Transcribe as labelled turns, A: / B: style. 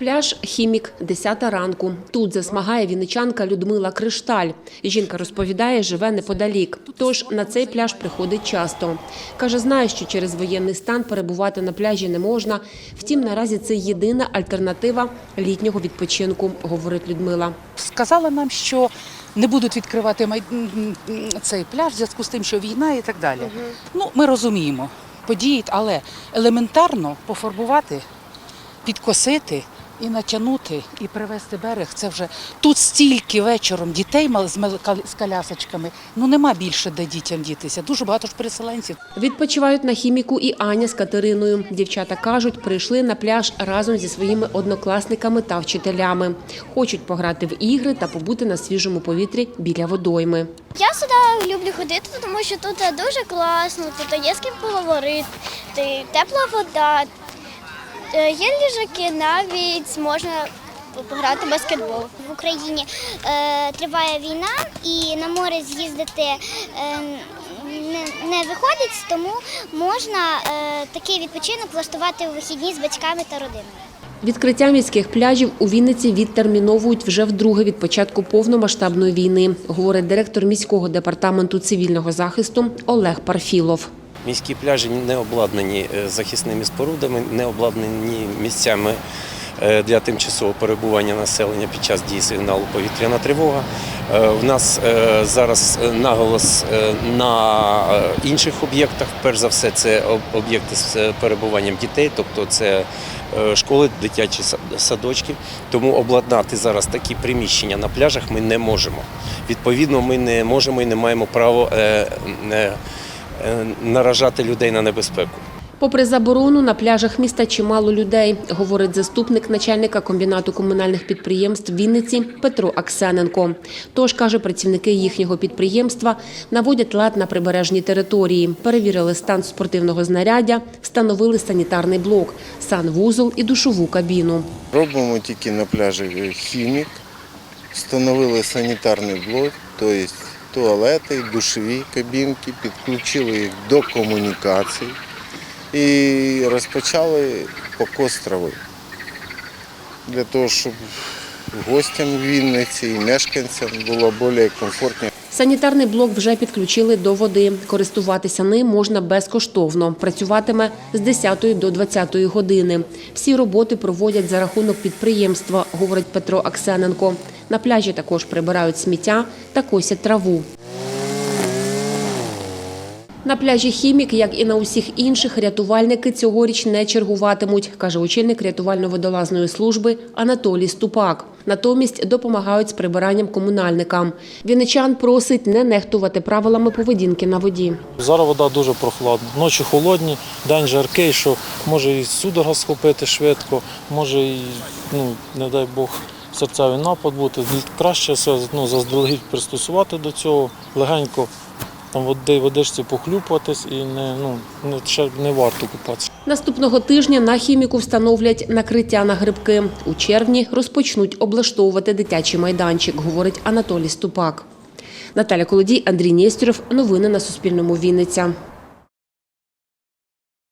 A: Пляж Хімік, 10 ранку. Тут засмагає вінничанка Людмила Кришталь. Жінка розповідає, живе неподалік. Тож на цей пляж приходить часто. Каже, знає, що через воєнний стан перебувати на пляжі не можна. Втім, наразі це єдина альтернатива літнього відпочинку, говорить Людмила.
B: Сказали нам, що не будуть відкривати май... цей пляж в зв'язку з тим, що війна і так далі. Ну, ми розуміємо, події, але елементарно пофарбувати, підкосити і натягнути, і привезти берег. Це вже тут стільки вечором дітей мали з колясочками. Ну нема більше де дітям дітися. Дуже багато ж переселенців.
A: Відпочивають на хіміку і Аня з Катериною. Дівчата кажуть, прийшли на пляж разом зі своїми однокласниками та вчителями. Хочуть пограти в ігри та побути на свіжому повітрі біля водойми.
C: Я сюди люблю ходити, тому що тут дуже класно, тут є з ким поговорити, тепла вода, е, є ліжаки, навіть можна пограти баскетбол. В Україні е, триває війна і на море з'їздити е, не, не виходить, тому можна е, такий відпочинок влаштувати у вихідні з батьками та родиною.
A: Відкриття міських пляжів у Вінниці відтерміновують вже вдруге від початку повномасштабної війни, говорить директор міського департаменту цивільного захисту Олег Парфілов.
D: Міські пляжі не обладнані е, захисними спорудами, не обладнані місцями е, для тимчасового перебування населення під час дії сигналу повітряна тривога. Е, В нас зараз наголос на інших об'єктах. Перш за все, це об'єкти з перебуванням дітей, тобто це школи, дитячі садочки. Тому обладнати зараз такі приміщення на пляжах ми не можемо. Відповідно, ми не можемо і не маємо права наражати людей на небезпеку.
A: Попри заборону, на пляжах міста чимало людей, говорить заступник начальника комбінату комунальних підприємств Вінниці Петро Аксененко. Тож, каже, працівники їхнього підприємства наводять лад на прибережній території, перевірили стан спортивного знаряддя, встановили санітарний блок, санвузол і душову кабіну.
E: Робимо тільки на пляжі хімік, встановили санітарний блок, тобто туалети, душові кабінки, підключили їх до комунікацій і розпочали покос трави. Для того, щоб гостям Вінниці і мешканцям було більш комфортно.
A: Санітарний блок вже підключили до води. Користуватися ним можна безкоштовно. Працюватиме з 10 до 20 години. Всі роботи проводять за рахунок підприємства, говорить Петро Аксененко. На пляжі також прибирають сміття та косять траву. На пляжі Хімік, як і на усіх інших, рятувальники цьогоріч не чергуватимуть, каже очільник рятувально-водолазної служби Анатолій Ступак. Натомість допомагають з прибиранням комунальникам. Вінничан просить не нехтувати правилами поведінки на воді.
F: Зараз вода дуже прохладна. Ночі холодні, день жаркий, що може і судорога схопити швидко, може і, ну, не дай Бог, серцевий напад бути. Краще все ну, заздалегідь пристосувати до цього, легенько там води, водичці похлюпуватись і не, ну, не, ще не варто купатися.
A: Наступного тижня на хіміку встановлять накриття на грибки. У червні розпочнуть облаштовувати дитячий майданчик, говорить Анатолій Ступак. Наталя Колодій, Андрій Нєстєров. Новини на Суспільному. Вінниця.